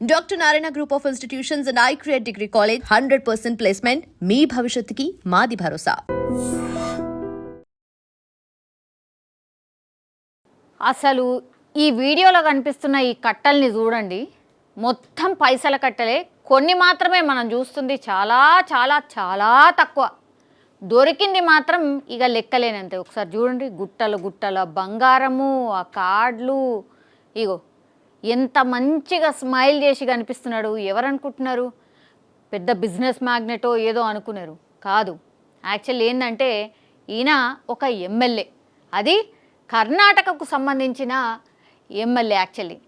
Doctor Narayana group of institutions and I create degree college hundred percent placement మీ భవిష్యత్తుకి మాది భరోసా. అసలు ఈ వీడియోలో కనిపిస్తున్న ఈ కట్టల్ని చూడండి. మొత్తం పైసల కట్టలే. కొన్ని మాత్రమే మనం చూస్తుంది. చాలా చాలా చాలా తక్కువ. దొరికింది మాత్రం ఇక లెక్కలేనంతే. ఒకసారి చూడండి. గుట్టలు గుట్టల బంగారము ఆ కార్డులు. ఇగో ఎంత మంచిగా స్మైల్ చేసి కనిపిస్తున్నాడు. ఎవరనుకుంటున్నారు? పెద్ద బిజినెస్ మ్యాగ్నెటో ఏదో అనుకున్నారు. కాదు. యాక్చువల్ ఏంటంటే ఈయన ఒక ఎమ్మెల్యే. అది కర్ణాటకకు సంబంధించిన ఎమ్మెల్యే యాక్చువల్లీ.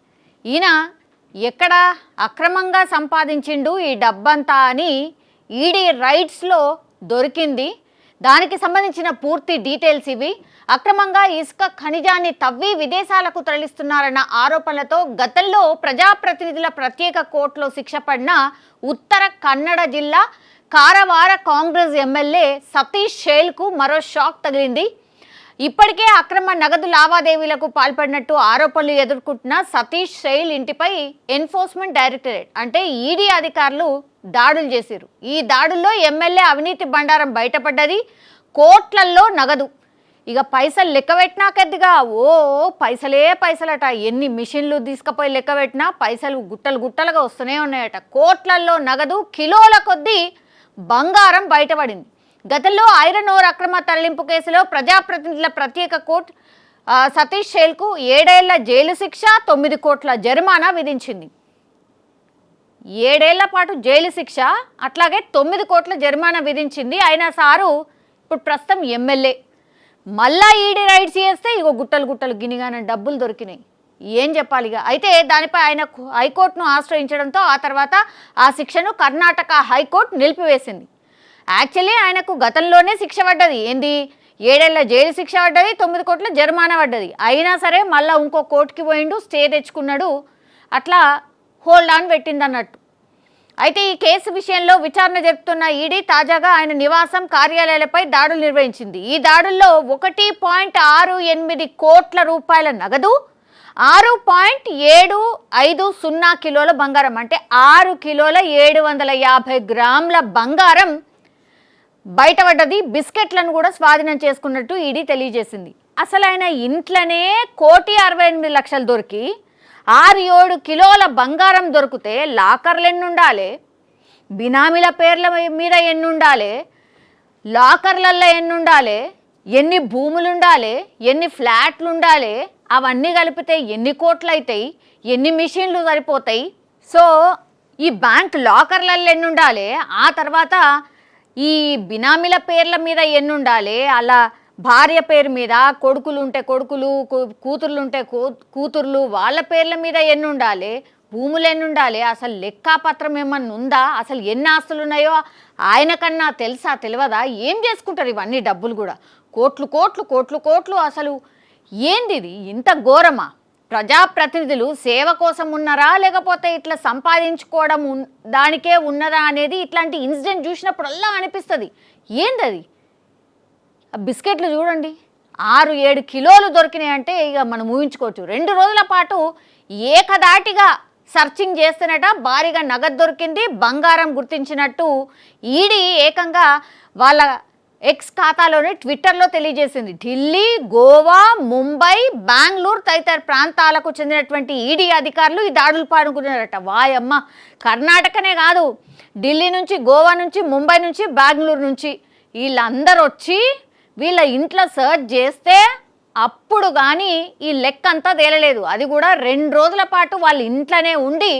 ఈయన ఎక్కడ అక్రమంగా సంపాదించిండు ఈ డబ్బంతా అని ఈడీ రైట్స్లో దొరికింది. దానికి సంబంధించిన పూర్తి డీటెయిల్స్ ఇవి. అక్రమంగా ఇసుక ఖనిజాన్ని తవ్వి విదేశాలకు తరలిస్తున్నారన్న ఆరోపణలతో గతంలో ప్రజాప్రతినిధుల ప్రత్యేక కోర్టులో శిక్ష పడిన ఉత్తర కన్నడ జిల్లా కారవార కాంగ్రెస్ ఎమ్మెల్యే సతీష్ షేల్కు మరో షాక్ తగిలింది. ఇప్పటికే అక్రమ నగదు లావాదేవీలకు పాల్పడినట్టు ఆరోపణలు ఎదుర్కొంటున్న సతీష్ శైల్ ఇంటిపై ఎన్ఫోర్స్మెంట్ డైరెక్టరేట్ అంటే ఈడీ అధికారులు దాడులు చేశారు. ఈ దాడుల్లో ఎమ్మెల్యే అవినీతి బండారం బయటపడ్డది కోట్లల్లో నగదు. ఇక పైసలు లెక్క పెట్టినాకెద్దిగా ఓ పైసలే పైసలట. ఎన్ని మిషన్లు తీసుకుపోయి లెక్క పెట్టినా పైసలు గుట్టలు గుట్టలుగా వస్తూనే ఉన్నాయట. కోట్లల్లో నగదు కిలోల కొద్దీ బంగారం బయటపడింది. గతంలో ఐరన్ ఓర్ అక్రమ తరలింపు కేసులో ప్రజాప్రతినిధుల ప్రత్యేక కోర్టు సతీష్ షేల్కు ఏడేళ్ళ జైలు శిక్ష తొమ్మిది కోట్ల జరిమానా విధించింది. ఏడేళ్ళ పాటు జైలు శిక్ష అట్లాగే తొమ్మిది కోట్ల జరిమానా విధించింది అయినా సారు ఇప్పుడు ప్రస్తుతం ఎమ్మెల్యే. మళ్ళా ఈడీ రైడ్స్ చేస్తే ఇగో గుట్టలు గుట్టలు గినిగానే డబ్బులు దొరికినాయి. ఏం చెప్పాలి ఇక అయితే దానిపై ఆయన హైకోర్టును ఆశ్రయించడంతో ఆ తర్వాత ఆ శిక్షను కర్ణాటక హైకోర్టు నిలిపివేసింది. యాక్చువల్లీ ఆయనకు గతంలోనే శిక్ష పడ్డది. ఏంది? ఏడేళ్ళ జైలు శిక్ష పడ్డది తొమ్మిది కోట్ల జరిమానా పడ్డది. అయినా సరే మళ్ళీ ఇంకో కోర్టుకి పోయిండు స్టే తెచ్చుకున్నాడు. అట్లా హోల్డ్ ఆన్ పెట్టింది అన్నట్టు అయితే ఈ కేసు విషయంలో విచారణ జరుపుతున్న ఈడీ తాజాగా ఆయన నివాసం కార్యాలయాలపై దాడులు నిర్వహించింది. ఈ దాడుల్లో ఒకటి పాయింట్ ఆరు ఎనిమిది కోట్ల రూపాయల నగదు ఆరు పాయింట్ ఏడు ఐదు సున్నా కిలోల బంగారం అంటే ఆరు కిలోల ఏడు వందల యాభై గ్రాముల బంగారం బయటపడ్డది. బిస్కెట్లను కూడా స్వాధీనం చేసుకున్నట్టు ఈడీ తెలియజేసింది. అసలు ఆయన ఇంట్లోనే కోటి అరవై ఎనిమిది లక్షలు దొరికి ఆరు ఏడు కిలోల బంగారం దొరికితే లాకర్లు ఎన్ని బినామీల పేర్ల మీద ఎన్ని లాకర్లల్లో ఎన్ని ఎన్ని భూములు ఉండాలి ఎన్ని ఫ్లాట్లు ఉండాలి అవన్నీ కలిపితే ఎన్ని కోట్లు అవుతాయి ఎన్ని మిషన్లు సరిపోతాయి? సో ఈ బ్యాంక్ లాకర్లలో ఎన్ని ఉండాలి ఆ తర్వాత ఈ బినామీల పేర్ల మీద ఎన్ని ఉండాలి అలా భార్య పేరు మీద కొడుకులు ఉంటే కొడుకులు కూతుర్లు ఉంటే కూతుర్లు వాళ్ళ పేర్ల మీద ఎన్ని ఉండాలి భూములు ఎన్ని ఉండాలి అసలు లెక్కాపత్రం ఏమన్నా ఉందా? అసలు ఎన్ని ఆస్తులు ఉన్నాయో ఆయన కన్నా తెలుసా తెలియదా ఏం చేసుకుంటారు ఇవన్నీ డబ్బులు కూడా? కోట్లు కోట్లు కోట్లు కోట్లు అసలు ఏంది ఇది ఇంత ఘోరమా? ప్రజాప్రతినిధులు సేవ కోసం ఉన్నారా? లేకపోతే ఇట్లా సంపాదించుకోవడం ఉన్- దానికే ఉన్నదా అనేది ఇట్లాంటి ఇన్సిడెంట్ చూసినప్పుడల్లా అనిపిస్తుంది. ఏందది? ఆ బిస్కెట్లు చూడండి. ఆరు ఏడు కిలోలు దొరికినాయి అంటే ఇక మనం ఊహించుకోవచ్చు. రెండు రోజుల పాటు ఏకదాటిగా సర్చింగ్ చేస్తున్నట భారీగా నగదు దొరికింది బంగారం గుర్తించినట్టు ఈడీ ఏకంగా వాళ్ళ ఎక్స్ ఖాతాలోనే ట్విట్టర్లో తెలియజేసింది. ఢిల్లీ గోవా ముంబై బెంగళూరు తదితర ప్రాంతాలకు చెందినటువంటి ఈడీ అధికారులు ఈ దాడులు పాడుకున్నారట. వాయమ్మ కర్ణాటకనే కాదు. ఢిల్లీ నుంచి గోవా నుంచి ముంబై నుంచి బెంగళూరు నుంచి వీళ్ళందరూ వచ్చి వీళ్ళ ఇంట్లో సర్చ్ చేస్తే అప్పుడు కానీ ఈ లెక్క అంతా తేలలేదు. అది కూడా రెండు రోజుల పాటు వాళ్ళ ఇంట్లోనే ఉండి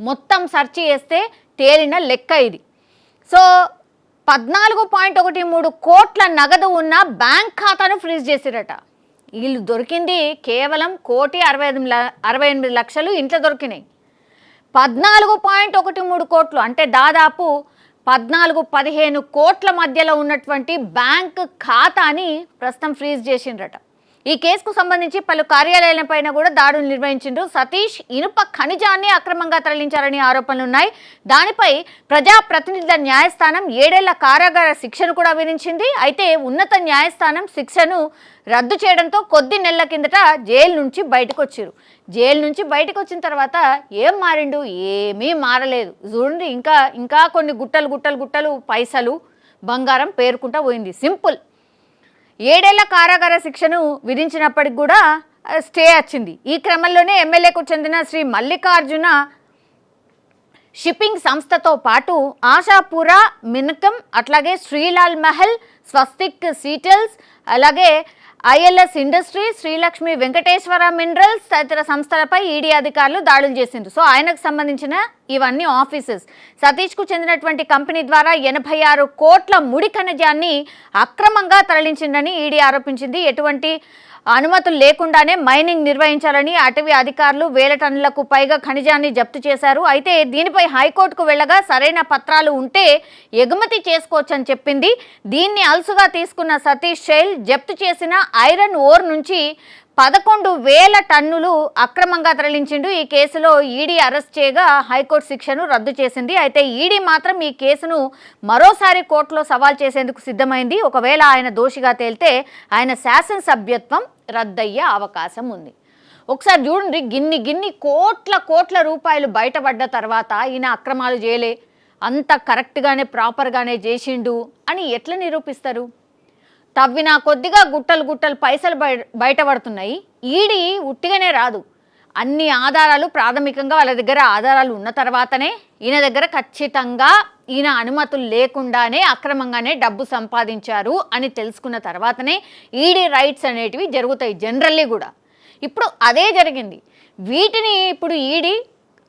మొత్తం సెర్చ్ చేస్తే తేలిన లెక్క ఇది. సో పద్నాలుగు పాయింట్ ఒకటి మూడు కోట్ల నగదు ఉన్న బ్యాంక్ ఖాతాను ఫ్రీజ్ చేసిరట. వీళ్ళు దొరికింది కేవలం కోటి అరవై ఐదు అరవై ఎనిమిది లక్షలు ఇంట్లో దొరికినాయి. పద్నాలుగు పాయింట్ ఒకటి మూడు కోట్లు అంటే దాదాపు పద్నాలుగు పదిహేను కోట్ల మధ్యలో ఉన్నటువంటి బ్యాంక్ ఖాతాని ప్రస్తుతం ఫ్రీజ్ చేసిండ్రట. ఈ కేసుకు సంబంధించి పలు కార్యాలయాలపై కూడా దాడులు నిర్వహించిండ్రు. సతీష్ ఇనుప ఖనిజాన్ని అక్రమంగా తరలించారని ఆరోపణలున్నాయి. దానిపై ప్రజా ప్రతినిధుల న్యాయస్థానం ఏడేళ్ళ కారాగార శిక్షను కూడా విధించింది. అయితే ఉన్నత న్యాయస్థానం శిక్షను రద్దు చేయడంతో కొద్ది నెలల కిందట జైలు నుంచి బయటకు వచ్చారు జైలు నుంచి బయటకు వచ్చిన తర్వాత ఏం మారిండు? ఏమీ మారలేదు. చూడండి ఇంకా ఇంకా కొన్ని గుట్టలు గుట్టలు గుట్టలు పైసలు బంగారం పేరుకుంటా పోయింది. సింపుల్. ఏడేళ్ళ కారాగార శిక్షను విధించినప్పటికి కూడా స్టే వచ్చింది. ఈ క్రమంలోనే ఎమ్మెల్యేకు చెందిన శ్రీ మల్లికార్జున షిప్పింగ్ సంస్థతో పాటు ఆశాపుర మినకం అట్లాగే శ్రీలాల్ మహల్ స్వస్తిక్ సీటల్స్ అలాగే ILS industry Srilakshmi Venkateswara minerals తదితర సంస్థలపై ఈడీ అధికారులు దాడులు చేసిండ్రు. సో ఆయనకు సంబంధించిన ఇవన్నీ ఆఫీసెస్. సతీష్కు చెందినటువంటి కంపెనీ ద్వారా ఎనభై ఆరు కోట్ల ముడి ఖనిజాన్ని అక్రమంగా తరలించిందని ఈడీ ఆరోపించింది. ఎటువంటి అనుమతులు లేకుండానే మైనింగ్ నిర్వహించాలని అటవీ అధికారులు వేల టన్నులకు పైగా ఖనిజాన్ని జప్తు చేశారు. అయితే దీనిపై హైకోర్టుకు వెళ్ళగా సరైన పత్రాలు ఉంటే ఎగుమతి చేసుకోవచ్చని చెప్పింది. దీన్ని అలసుగా తీసుకున్న సతీష్ శైల్ జప్తు చేసిన ఐరన్ ఓర్ నుంచి పదకొండు వేల టన్నులు అక్రమంగా తరలించిండు. ఈ కేసులో ఈడీ అరెస్ట్ చేయగా హైకోర్టు శిక్షను రద్దు చేసింది. అయితే ఈడీ మాత్రం ఈ కేసును మరోసారి కోర్టులో సవాల్ చేసేందుకు సిద్ధమైంది. ఒకవేళ ఆయన దోషిగా తేలితే ఆయన శాసనసభ్యత్వం రద్దయ్యే అవకాశం ఉంది. ఒకసారి చూడండి గిన్ని గిన్ని కోట్ల కోట్ల రూపాయలు బయటపడ్డ తర్వాత ఈయన అక్రమాలు చేయలే. అంత కరెక్ట్గానే ప్రాపర్గానే చేసిండు అని ఎట్లా నిరూపిస్తారు? తవ్విన కొద్దిగా గుట్టలు గుట్టలు పైసలు బయటపడుతున్నాయి. ఈడి ఉట్టిగానే రాదు. అన్ని ఆధారాలు ప్రాథమికంగా వాళ్ళ దగ్గర ఆధారాలు ఉన్న తర్వాతనే ఈయన దగ్గర ఖచ్చితంగా ఈయన అనుమతులు లేకుండానే అక్రమంగానే డబ్బు సంపాదించారు అని తెలుసుకున్న తర్వాతనే ఈడీ రైట్స్ అనేటివి జరుగుతాయి జనరల్లీ కూడా. ఇప్పుడు అదే జరిగింది. వీటిని ఇప్పుడు ఈడీ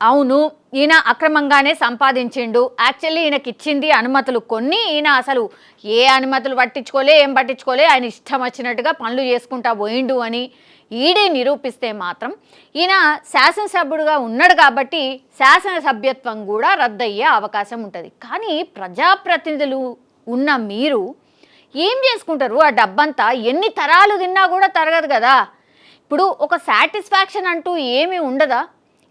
అవును ఈయన అక్రమంగానే సంపాదించిండు. యాక్చువల్లీ ఈయనకి ఇచ్చింది అనుమతులు కొన్ని. ఈయన అసలు ఏ అనుమతులు పట్టించుకోలే ఏం పట్టించుకోలే ఆయన ఇష్టం వచ్చినట్టుగా పనులు చేసుకుంటా పోయిండు అని ఈడీ నిరూపిస్తే మాత్రం ఈయన శాసనసభ్యుడుగా ఉన్నాడు కాబట్టి శాసనసభ్యత్వం కూడా రద్దయ్యే అవకాశం ఉంటుంది. కానీ ప్రజాప్రతినిధులు ఉన్న మీరు ఏం చేసుకుంటారు? ఆ డబ్బంతా ఎన్ని తరాలు తిన్నా కూడా తరగదు కదా. ఇప్పుడు ఒక సాటిస్ఫాక్షన్ అంటూ ఏమీ ఉండదా?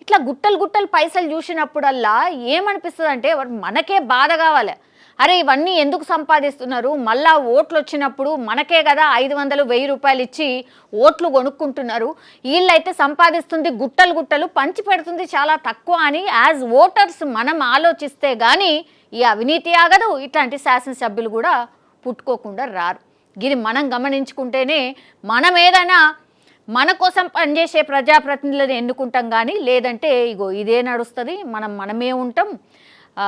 ఇట్లా గుట్టలు గుట్టలు పైసలు చూసినప్పుడల్లా ఏమనిపిస్తుంది అంటే మనకే బాధ కావాలి. అరే ఇవన్నీ ఎందుకు సంపాదిస్తున్నారు? మళ్ళా ఓట్లు వచ్చినప్పుడు మనకే కదా ఐదు వందలు వెయ్యి రూపాయలు ఇచ్చి ఓట్లు కొనుక్కుంటున్నారు వీళ్ళైతే సంపాదిస్తుంది గుట్టలు గుట్టలు పంచి పెడుతుంది చాలా తక్కువ అని యాజ్ ఓటర్స్ మనం ఆలోచిస్తే కానీ ఈ అవినీతి ఆగదు. ఇట్లాంటి శాసనసభ్యులు కూడా పుట్టుకోకుండా రారు. ఇది మనం గమనించుకుంటేనే మనం ఏదైనా మన కోసం పనిచేసే ప్రజాప్రతినిధులను ఎన్నుకుంటాం కానీ లేదంటే ఇగో ఇదే నడుస్తుంది మనం మనమే ఉంటాం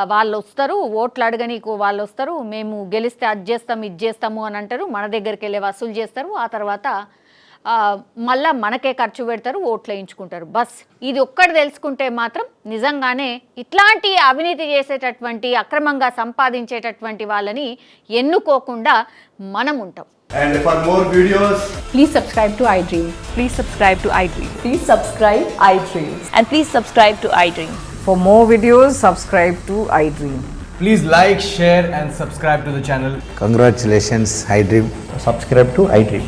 వాళ్ళు వస్తారు ఓట్లు అడగనీకు వాళ్ళు వస్తారు మేము గెలిస్తే అది చేస్తాం ఇది చేస్తాము అని అంటారు మన దగ్గరికి వెళ్ళి వసూలు చేస్తారు ఆ తర్వాత మళ్ళా మనకే ఖర్చు పెడతారు ఓట్లు వేయించుకుంటారు బస్ ఇది ఒక్కటి తెలుసుకుంటే మాత్రం నిజంగానే ఇట్లాంటి అవినీతి చేసేటటువంటి అక్రమంగా సంపాదించేటటువంటి వాళ్ళని ఎన్నుకోకుండా మనం ఉంటాం And for more videos, Please subscribe to iDream. Please subscribe to iDream. Please subscribe iDream. And please subscribe to iDream. For more videos, subscribe to iDream. please like, share, and subscribe to the channel. Congratulations, iDream. subscribe to iDream.